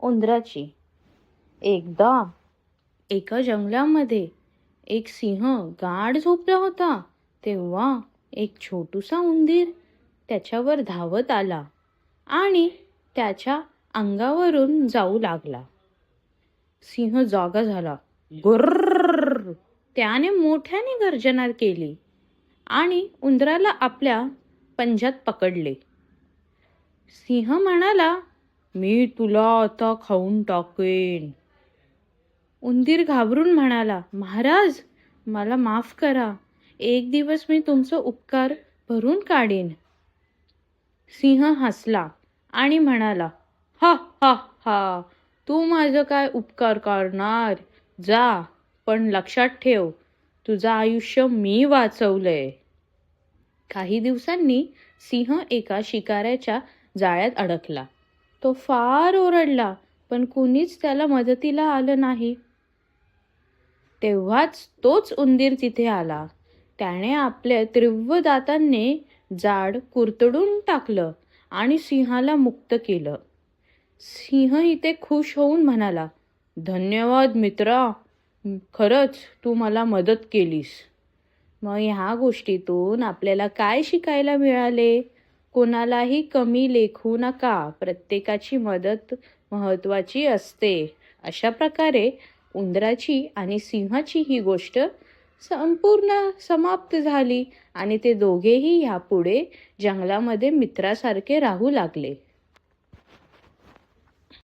उंदराची. एकदा एका जंगलामध्ये एक सिंह गाढ झोपला होता तेव्हा एक छोटूसा उंदीर त्याच्यावर धावत आला आणि त्याच्या अंगावरून जाऊ लागला. सिंह जागा झाला. गुर्र त्याने मोठ्याने गर्जना केली आणि उंदराला आपल्या पंजात पकडले. सिंह म्हणाला मी तुला आता खाऊन टाकेन. उंदीर घाबरून म्हणाला महाराज मला माफ करा. एक दिवस मी तुमचं उपकार भरून काढीन. सिंह हसला आणि म्हणाला हा हा हा. तू माझं काय उपकार करणार? जा पण लक्षात ठेव. तुझं आयुष्य मी वाचवलंय. काही दिवसांनी सिंह एका शिकाऱ्याच्या जाळ्यात अडकला. तो फार ओरडला पण कुणीच त्याला मदतीला आलं नाही. तेव्हाच तोच उंदीर तिथे आला. त्याने आपल्या तीव्र दातांनी जाड कुरतडून टाकलं आणि सिंहाला मुक्त केलं. सिंह इथे खुश होऊन म्हणाला धन्यवाद मित्रा खरंच तू मला मदत केलीस. मग ह्या गोष्टीतून आपल्याला काय शिकायला मिळाले? कोणालाही कमी लेखू नका. प्रत्येकाची मदत महत्त्वाची असते. अशा प्रकारे उंदराची आणि सिंहाची ही गोष्ट संपूर्ण समाप्त झाली आणि ते दोघेही ह्यापुढे जंगलामध्ये मित्रासारखे राहू लागले.